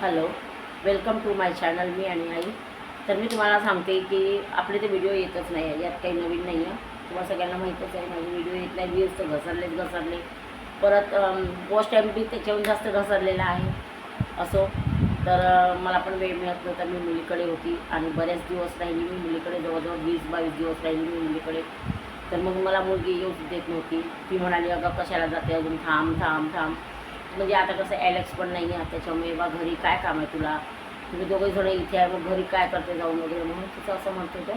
Hello welcome to my channel मी आणि आई. तर मी तुम्हाला सांगते की आपले ते व्हिडिओ येतच नाही आहे. यात काही नवीन नाही आहे. तुम्हाला सगळ्यांना माहीतच आहे माझे व्हिडिओ येत नाही. व्ह्यूज तर घसरलेच घसरले. परत पोस्ट एम बी त्याच्याहून जास्त घसरलेला आहे. असो. तर मला पण वेळ मिळत नव्हता. मी मुलीकडे होती आणि बरेच दिवस राहिली मी मुलीकडे. जवळजवळ वीस बावीस दिवस राहिली मी मुलीकडे. तर मग मला मुलगी येऊच देत नव्हती. ती म्हणाली अगं कशाला जाते? अजून थांब थांब थांब. म्हणजे आता कसं ॲलेक्स पण नाही आहे त्याच्यामुळे बा घरी काय काम आहे तुला? तुम्ही दोघे जण इथे आहे मग घरी काय करते जाऊन वगैरे? म्हणून तिचं असं म्हणत होतं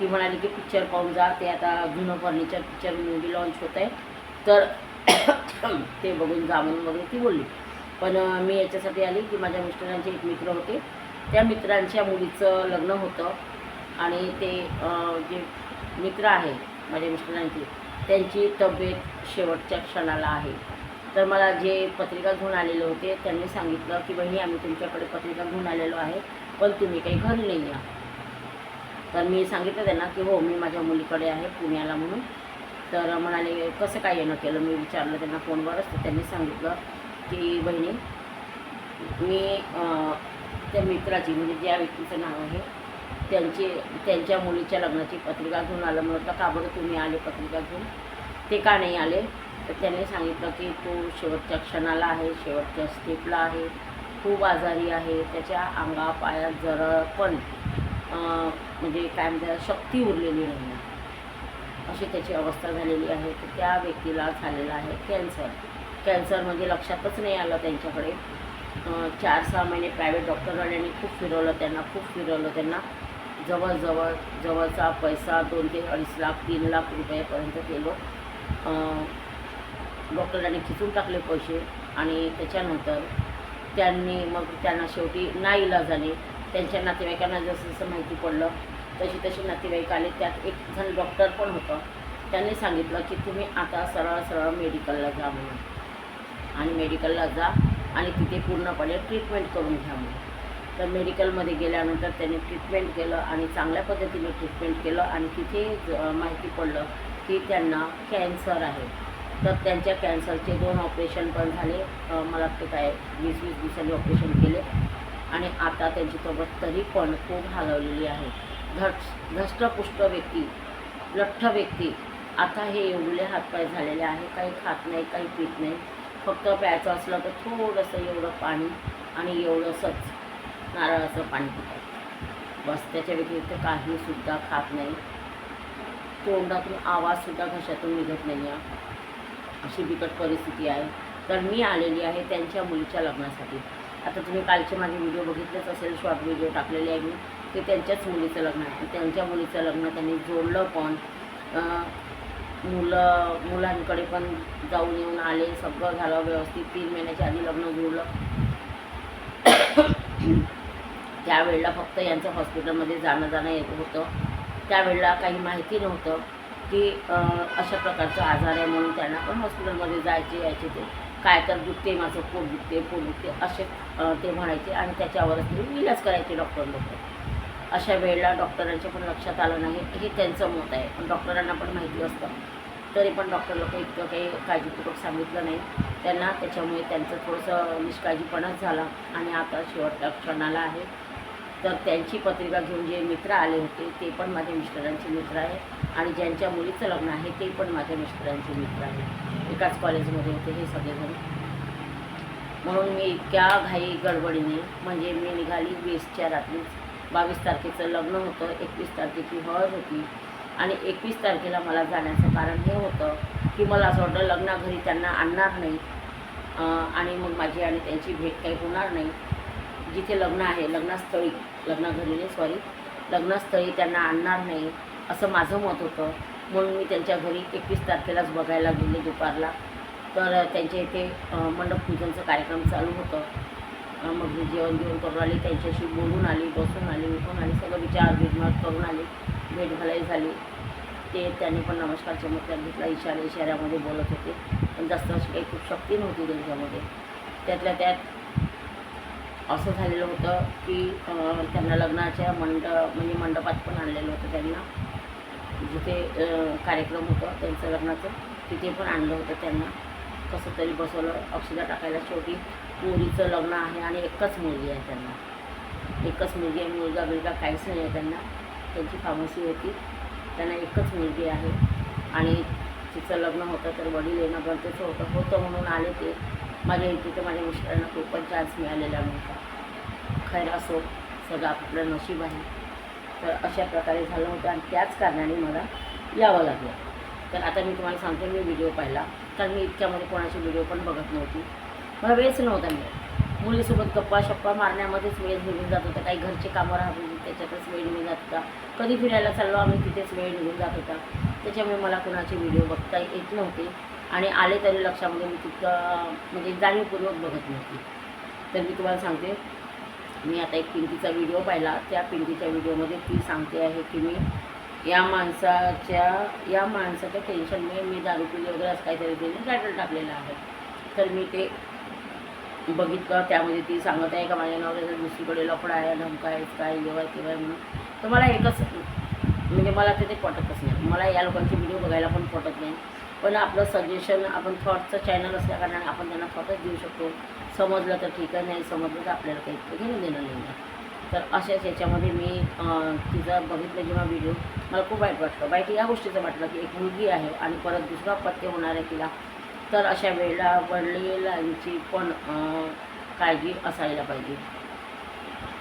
ती म्हणाली की पिक्चर पाहून जा ते आता जुनं फर्निचर पिक्चर मूवी लॉन्च होत आहे. तर ते बघून जा म्हणून वगैरे ती बोलली. पण मी याच्यासाठी आली की माझ्या मिस्टरांचे एक मित्र होते. त्या मित्रांच्या मुलीचं लग्न होतं. आणि ते जे मित्र आहे माझ्या मिस्टरांची त्यांची तब्येत शेवटच्या क्षणाला आहे. तर मला जे पत्रिका घेऊन आलेले होते त्यांनी सांगितलं की बहिणी आम्ही तुमच्याकडे पत्रिका घेऊन आलेलो आहे पण तुम्ही काही घरी नाही या तर मी सांगितलं त्यांना की हो मी माझ्या मुलीकडे आहे पुण्याला म्हणून. तर म्हणाले कसं काय येणं केलं? मी विचारलं त्यांना फोनवरच तर त्यांनी सांगितलं की बहिणी मी त्या मित्राची म्हणजे ज्या व्यक्तीचं नाव आहे त्यांची त्यांच्या मुलीच्या लग्नाची पत्रिका घेऊन आलं. म्हटलं का बरं तुम्ही आले पत्रिका घेऊन? ते का नाही आले? तर त्यांनी सांगितलं की तो शेवटच्या क्षणाला आहे शेवटच्या स्टेपला आहे खूप आजारी आहे त्याच्या अंगा पायात जरा पण म्हणजे काय म्हणतात शक्ती उरलेली नाही. अशी त्याची अवस्था झालेली आहे. तर त्या व्यक्तीला झालेला आहे कॅन्सर कॅन्सर म्हणजे लक्षातच नाही आलं त्यांच्याकडे. चार सहा महिने प्रायव्हेट डॉक्टरवाल्यांनी खूप फिरवलं त्यांना खूप फिरवलं त्यांना. जवळजवळ जवळचा पैसा दोन ते अडीच लाख तीन लाख रुपयापर्यंत गेलो. डॉक्टरांनी खिचून टाकले पैसे आणि त्याच्यानंतर त्यांनी मग त्यांना शेवटी नाईलाजाने त्यांच्या नातेवाईकांना जसं जसं माहिती पडलं तशी तशी नातेवाईक आले. त्यात एक जण डॉक्टर पण होतं. त्यांनी सांगितलं की तुम्ही आता सरळ सरळ मेडिकलला जा म्हणून. आणि मेडिकलला जा आणि तिथे पूर्णपणे ट्रीटमेंट करून घ्या म्हणून. तर मेडिकलमध्ये गेल्यानंतर त्यांनी ट्रीटमेंट केलं आणि चांगल्या पद्धतीने ट्रीटमेंट केलं. आणि तिथे ज- माहिती पडलं की त्यांना कॅन्सर आहे. तर त्यांच्या कॅन्सरचे दोन ऑपरेशन पण झाले. मला वाटतं काय वीस वीस दिवसांनी ऑपरेशन केले. आणि आता त्यांची तब्येत तरी पण खूप हालवलेली आहे. धट धष्टपुष्ट व्यक्ती लठ्ठ व्यक्ती आता हे एवढे हातपाय झालेले आहे. काही खात नाही काही पित नाही. फक्त प्यायचं असलं तर थोडंसं एवढं पाणी आणि एवढंसंच नारळाचं पाणी पितात. बस त्याच्या व्यतिरिक्त काहीसुद्धा खात नाही. तोंडातून आवाजसुद्धा घशातून निघत नाही आहे अशी बिकट परिस्थिती आहे. तर मी आलेली आहे त्यांच्या मुलीच्या लग्नासाठी. आता तुम्ही कालचे माझे व्हिडिओ बघितलेच असेल शॉर्ट व्हिडिओ टाकलेले आहे मी. ते त्यांच्याच मुलीचं लग्न आहे. त्यांच्या मुलीचं लग्न त्यांनी जोडलं पण मुलं मुलांकडे पण जाऊन येऊन आले सगळं झालं व्यवस्थित. तीन महिन्याच्या आधी लग्न जुळलं त्यावेळेला फक्त यांचं हॉस्पिटलमध्ये जाणं जाणं येत होतं. त्यावेळेला काही माहिती नव्हतं. की अशा प्रकारचा आजार आहे म्हणून त्यांना पण हॉस्पिटलमध्ये जायचे यायचे ते. काय तर दुखते माझं पोट दुखते पोट दुखते असे ते म्हणायचे आणि त्याच्यावरच ते इलाज करायचे डॉक्टर लोक अशा वेळेला डॉक्टरांच्या पण लक्षात आलं नाही हे त्यांचं मत आहे. पण डॉक्टरांना पण माहिती असतं. तरी पण डॉक्टर लोक इतकं काही काळजीपूर्वक सांगितलं नाही. त्यांना त्याच्यामुळे त्यांचं थोडंसं निष्काळजीपणाच झाला आणि आता शेवटच्या क्षणाला आहे. तर त्यांची पत्रिका घेऊन जे मित्र आले होते ते पण माझ्या मिस्टरांचे मित्र आहे. आणि ज्यांच्या मुलीचं लग्न आहे ते पण माझ्या मिस्टरांचे मित्र आहे एकाच कॉलेजमध्ये होते हे सगळेजण. म्हणून मी इतक्या घाई गडबडीने म्हणजे मी निघाली वीसच्या रात्रीच. बावीस तारखेचं लग्न होतं एकवीस तारखेची हळद होती. आणि एकवीस तारखेला मला जाण्याचं कारण हे होतं की मला असं वाटलं लग्नाघरी त्यांना आणणार नाही. आणि मग माझी आणि त्यांची भेट काही होणार नाही. जिथे लग्न आहे लग्नास्थळी लग्नाघरी सॉरी लग्नास्थळी त्यांना आणणार नाही असं माझं मत होतं. म्हणून मी त्यांच्या घरी एकवीस तारखेलाच बघायला गेले दुपारला. तर त्यांच्या इथे मंडप पूजनचं कार्यक्रम चालू होतं. मग मी जेवण जेवण करून आली त्यांच्याशी बोलून आली बसून आली उठून आली सगळं विचार विनिमय करून आली भेट घालाई झाली. ते त्यांनी पण नमस्कार चमत्कार घेतला इशारा इशाऱ्यामध्ये बोलत होते. पण जास्त अशी काही खूप शक्ती नव्हती त्यांच्यामध्ये. त्यातल्या त्यात असं झालेलं होतं की त्यांना लग्नाच्या मंड म्हणजे मंडपात पण आणलेलं होतं त्यांना. जिथे कार्यक्रम होतं त्यांचं लग्नाचं तिथे पण आणलं होतं त्यांना. कसं तरी बसवलं अक्षदा टाकायला शेवटी मुलीचं लग्न आहे आणि एकच मुलगी आहे त्यांना. एकच मुलगी आहे मुलगा बिलगा काहीच नाही आहे त्यांना. त्यांची फार्मसी होती. त्यांना एकच मुलगी आहे. आणि तिचं लग्न होतं तर वडील येणं गरजेचं होतं. होतं म्हणून आले ते. माझ्या इथे तर माझ्या मिस्टरांना खूपच पण चान्स मिळालेला नव्हता खैर असो सगळं आपलं नशीब आहे. तर अशा प्रकारे झालं होतं आणि त्याच कारणाने मला यावं लागलं. तर आता मी तुम्हाला सांगते मी व्हिडिओ पाहिला. कारण मी इतक्यामध्ये कोणाची व्हिडिओ पण बघत नव्हती. मला वेळच नव्हता मिळत. मुलीसोबत गप्पा शप्पा मारण्यामध्येच वेळ निघून जात होता. काही घरचे कामं राहत होती त्याच्यातच वेळ निघून जात होता. कधी फिरायला चाललो आम्ही तिथेच वेळ निघून जात होता. त्याच्यामुळे मला कोणाचे व्हिडिओ बघता येत नव्हते. आणि आले तरी लक्षामध्ये मी तितकं म्हणजे जाणीवपूर्वक बघत नव्हती. तर मी तुम्हाला सांगते मी आता एक पिंकीचा व्हिडिओ पाहिला. त्या पिंकीच्या व्हिडिओमध्ये ती सांगते आहे की मी या माणसाच्या या माणसाच्या टेन्शनमुळे मी दारू पिली वगैरे असं काहीतरी तिने टायटल टाकलेलं आहे. तर मी ते बघितलं. त्यामध्ये ती सांगत आहे का माझ्या नवऱ्याचा दुसरीकडे लफडा आहे धमका आहे काय जेव्हा तेव्हा म्हणून. तर मला एकच म्हणजे मला ते ते पटतच नाही. मला या लोकांचे व्हिडिओ बघायला पण पटत नाही. पण आपलं सजेशन आपण थॉटचं चॅनल असल्याकारणाने आपण त्यांना थॉटच देऊ शकतो. समजलं तर ठीक आहे नाही समजलं तर आपल्याला काही घेणं देणं नाही तर अशाच याच्यामध्ये मी अं, तिचं बघितलं जेव्हा व्हिडिओ मला खूप वाईट वाटलं. वाईट या गोष्टीचं वाटलं की एक मुलगी आहे आणि परत दुसरा पत्ते होणार आहे तिला. तर अशा वेळेला वडिलांची पण काळजी असायला पाहिजे.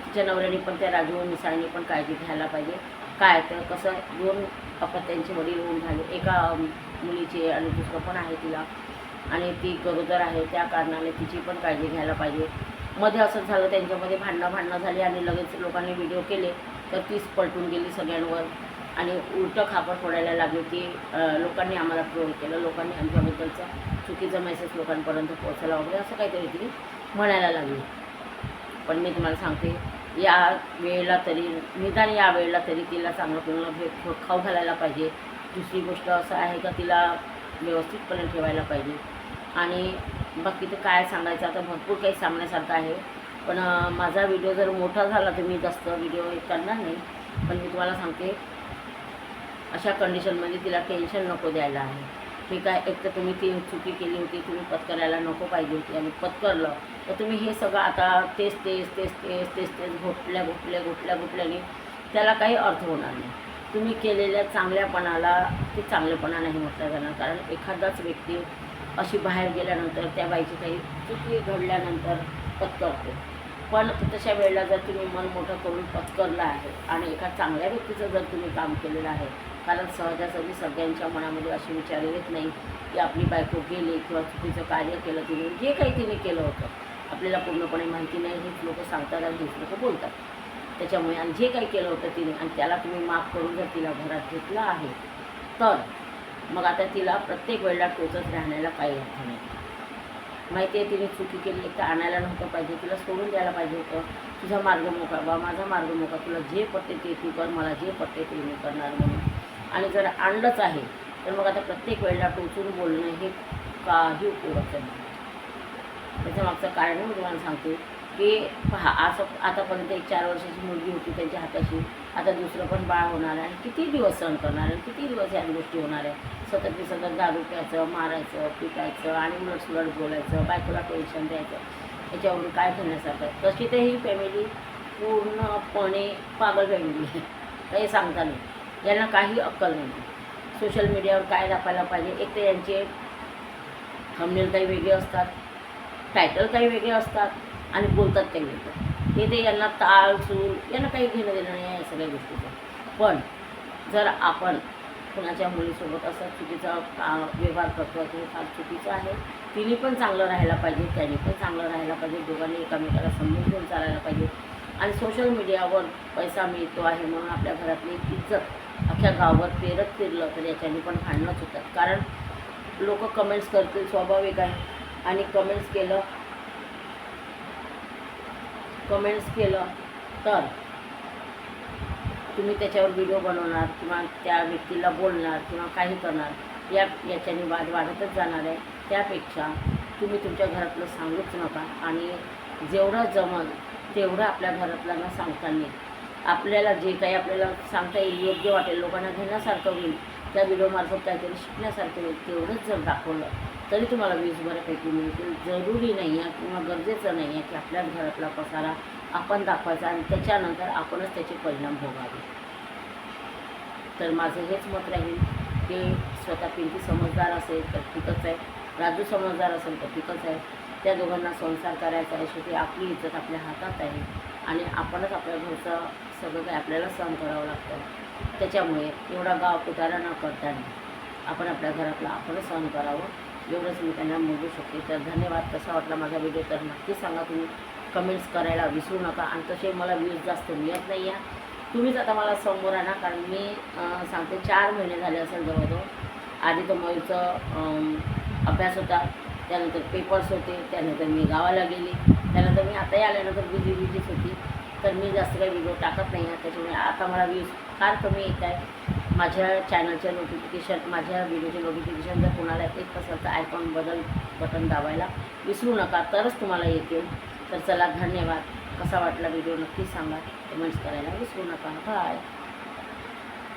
तिच्या नवऱ्याने पण त्या राजू मिसाळने पण काळजी घ्यायला पाहिजे. काय तर कसं दोन त्यांचे वडील होऊन झाले एका मुलीचे आणि दुसरं पण आहे तिला. आणि ती गरोदर आहे त्या कारणाने तिची पण काळजी घ्यायला पाहिजे. मध्ये असं झालं त्यांच्यामध्ये भांडणं भांडणं झाली आणि लगेच लोकांनी व्हिडिओ केले तर तीच पलटून गेली सगळ्यांवर. आणि उलटं खापर फोडायला लागली की लोकांनी आम्हाला ट्रोल केलं. लोकांनी आमच्याबद्दलचा चुकीचा मेसेज लोकांपर्यंत पोहोचायला वगैरे असं काहीतरी ती म्हणायला लागली. पण मी तुम्हाला सांगते या वेळेला तरी निदान या वेळेला तरी तिला चांगलं पिणं भेट खाऊ घालायला पाहिजे. दुसरी गोष्ट असं आहे का तिला व्यवस्थितपणे ठेवायला पाहिजे. आणि बाकी तर काय सांगायचं आता भरपूर काही सांगण्यासारखं आहे. पण माझा व्हिडिओ जर मोठा झाला तर मी जास्त व्हिडिओ करणार नाही. पण मी तुम्हाला सांगते अशा कंडिशनमध्ये तिला टेन्शन नको द्यायला आहे. ठीक आहे एक तर तुम्ही ती चुकी केली होती तुम्ही पत्करायला नको पाहिजे होती आणि पत्करलं. तर तुम्ही हे सगळं आता तेच तेच तेच तेच तेच तेच घोटल्या घोटल्या घोटल्या घोटल्याने त्याला काही अर्थ होणार नाही. तुम्ही केलेल्या चांगल्यापणाला ते चांगलेपणा नाही म्हटलं जाणार. कारण एखादाच व्यक्ती अशी बाहेर गेल्यानंतर त्या बाईची काही चुकी घडल्यानंतर पत्करतो. पण तशा वेळेला जर तुम्ही मन मोठं करून पत्करलं आहे आणि एका चांगल्या व्यक्तीचं जर तुम्ही काम केलेलं आहे कारण सहजासहजी सगळ्यांच्या मनामध्ये असे विचार येत नाही की आपली बायको गेली किंवा चुकीचं कार्य केलं तिने. जे काही तिने केलं होतं. आपल्याला पूर्णपणे माहिती नाही हेच लोक सांगतात आणि हेच लोक बोलतात. त्याच्यामुळे आणि जे काही केलं होतं तिने आणि त्याला तुम्ही माफ करून जर तिला घरात घेतलं आहे तर मग आता तिला प्रत्येक वेळेला टोचत राहण्याला काही अर्थ नाही. माहिती आहे तिने चुकी केली तर आणायला नव्हतं पाहिजे तिला सोडून द्यायला पाहिजे होतं. तुझा मार्ग मोकळा बा माझा मार्ग मोकळा तुला जे पटते ते तू कर मला जे पटते ते मी करणार म्हणून. आणि जर आणलंच आहे तर मग आता प्रत्येक वेळेला टोचून बोलणं हे काही उपयोगाचं नाही. त्याच्या मागचं कारण मी तुम्हाला सांगते की पहा असं आतापर्यंत एक चार वर्षाची मुलगी होती त्यांच्या हाताशी आता दुसरं पण बाळ होणार आहे. किती दिवस सहन करणार आहे? किती दिवस या गोष्टी होणार आहे? सतत सतत दारू प्यायचं मारायचं पिटायचं आणि उलट सुलट बोलायचं बायकोला टेन्शन द्यायचं. याच्यावरून काय करण्यासारखं तशी तर ही फॅमिली पूर्णपणे पागल फॅमिली आहे. काही सांगता नाही. यांना काही अक्कल नाही. सोशल मीडियावर काय दाखवायला पाहिजे? एक तर यांचे थंबनेल काही वेगळे असतात टायटल काही वेगळे असतात आणि बोलतात काही वेगळं हे ते यांना ताळ सूर यांना काही घेणं देणं नाही या सगळ्या गोष्टीचं. पण जर आपण कुणाच्या मुलीसोबत असा चुकीचा का व्यवहार करतो ते फार चुकीचं आहे. तिने पण चांगलं राहायला पाहिजे त्याने पण चांगलं राहायला पाहिजे दोघांनी एकामेकाला समजून घेऊन चालायला पाहिजे. आणि सोशल मीडियावर पैसा मिळतो आहे म्हणून आपल्या घरातली इज्जत अख्ख्या गावावर फिरत फिरलं तर याच्याने पण भांडणंच होतात. कारण लोक कमेंट्स करतील स्वाभाविक आहे. आणि कमेंट्स केलं कमेंट्स केलं तर तुम्ही त्याच्यावर व्हिडिओ बनवणार किंवा त्या व्यक्तीला बोलणार किंवा काही करणार या याच्याने वाद वाढतच जाणार आहे. त्यापेक्षा तुम्ही तुमच्या घरातलं सांगूच नका आणि जेवढं जमल तेवढं आपल्या घरातल्यांना सांगता येईल. आपल्याला जे काही आपल्याला सांगता येईल योग्य वाटेल लोकांना घेण्यासारखं होईल त्या व्हिडिओमार्फत काहीतरी शिकण्यासारखं होईल तेवढंच जर दाखवलं तरी तुम्हाला व्ह्यूज बऱ्यापैकी मिळतील. जरुरी नाही आहे किंवा गरजेचं नाही आहे की आपल्याच घरातला पसारा आपण दाखवायचा आणि त्याच्यानंतर आपणच त्याचे परिणाम भोगावे. तर माझं हेच मत राहील की स्वतः पिंकी समजदार असेल तर ठीकच आहे. राजू समजदार असेल तर ठीकच आहे. त्या दोघांना संसार करायचा आहे शेवटी आपली इज्जत आपल्या हातात आहे आणि आपणच आपल्या घरचं सगळं काही आपल्याला सहन करावं लागतं. त्याच्यामुळे एवढा गाव कुटारा न करताना आपण आपल्या घरातला आपणच सहन करावं. एवढंच मी त्यांना बोलू शकते. तर धन्यवाद. कसा वाटला माझा व्हिडिओ तर नक्की सांगा तुम्ही. कमेंट्स करायला विसरू नका. आणि तसे मला व्ह्यूज जास्त मिळत नाही आहे. तुम्हीच आता मला समोर आणा. कारण मी सांगते चार महिने झाले असेल जवळजवळ. आधी तो मयूरचं अभ्यास होता. त्यानंतर पेपर्स होते. त्यानंतर मी गावाला गेली. त्यानंतर मी आताही आल्यानंतर बिझी बिझीच होती. तर मी जास्त काही व्हिडिओ टाकत नाही आहे. त्याच्यामुळे आता मला व्ह्यूज फार कमी येत आहे माझ्या चॅनलचे नोटिफिकेशन माझ्या व्हिडिओचे नोटिफिकेशन जर कोणाला येत असेल तर आयकॉन बदल बटन दाबायला विसरू नका. तरच तुम्हाला येतील तर चला धन्यवाद. कसा वाटला व्हिडिओ नक्कीच सांगा. कमेंट्स करायला विसरू नका. बाय